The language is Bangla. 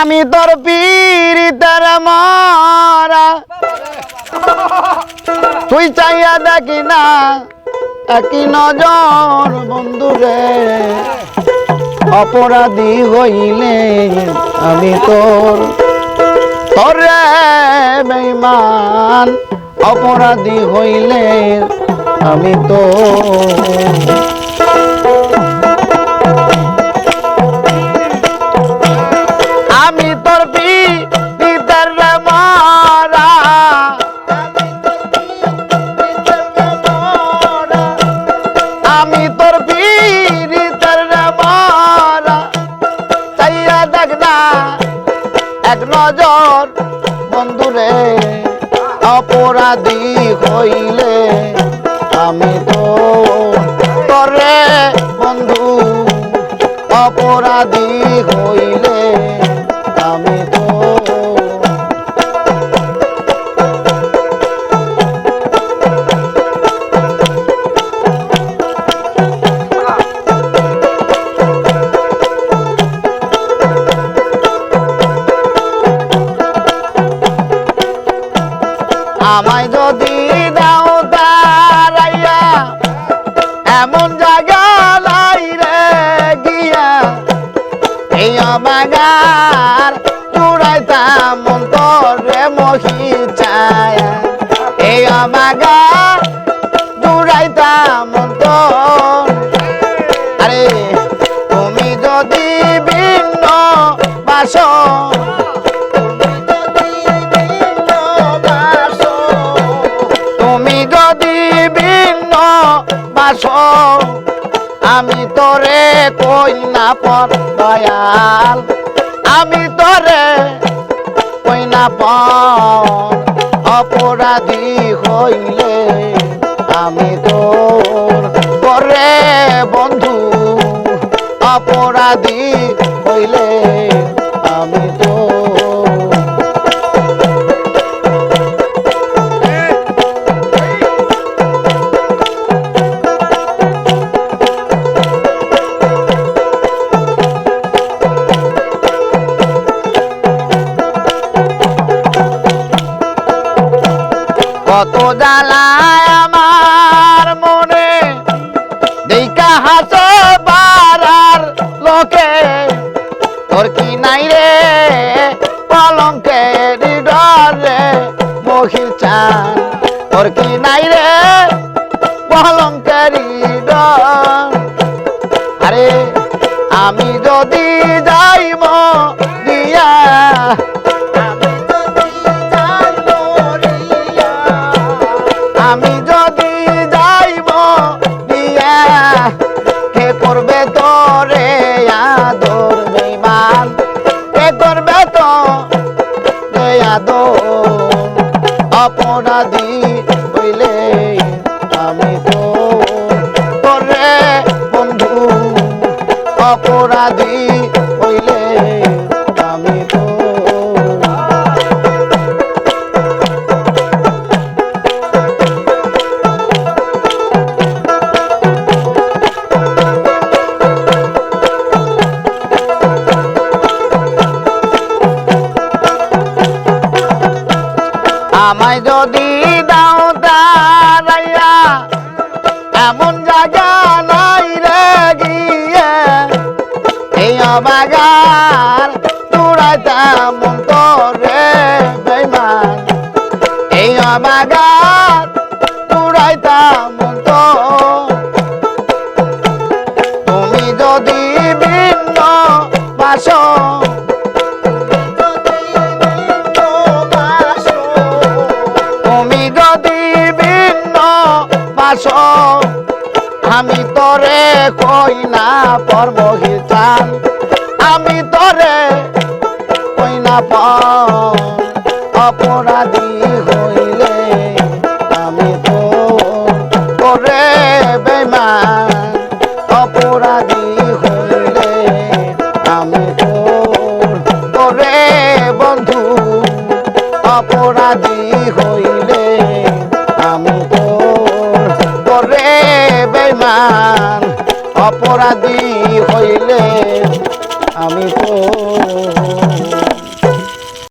আমি তোর পীড়িতের মারা। তুই চাইয়া দেখি না, একই নজর বন্ধুরে অপরাধী হইলে আমি তোর, তোরে বেইমান অপরাধী হইলে আমি তো আমি তোর পিতার মারা চাইয়া দেখ না এক নজর বন্ধুরে অপরাধী হইলে আমি তো তোরে বন্ধু এমন জায়গা লাই রে গিয়া? এই আমাগার চুড়াইতাম অন্তরে মহি ছায়া এই আমাগার বাস আমি তোরে কই না পর দয়াল, আমি তোরে কই না পর অপরাধী হইলে, আমি তোর করে বন্ধু অপরাধী হইলে, আমি তোর কত জ্বালায় আমার মনে। দেখা হাসে পাড়ার লোকে। তোর কি নাই রে পলঙ্কে রে মহিল চান তোর কি নাই রে পলঙ্কের ডর? অপরাধী হইলে আমি তো তোরে বন্ধু। অপরাধী হইলে আমি তো আমায় যদি দাও তারাইয়া এমন জায়গা নাই রে গিয়ে। এই অবাগার তোরাই তুড়াইতাম অন্তরে বেমান এই অবাগার তুড়াইতাম অন্তর তুমি যদি ভিন্ন বাস বাস আমি তরে কই না পরমহি চান আমি তরে কই না পর অপরাধী হইলে অপরাধী হইলে আমি তো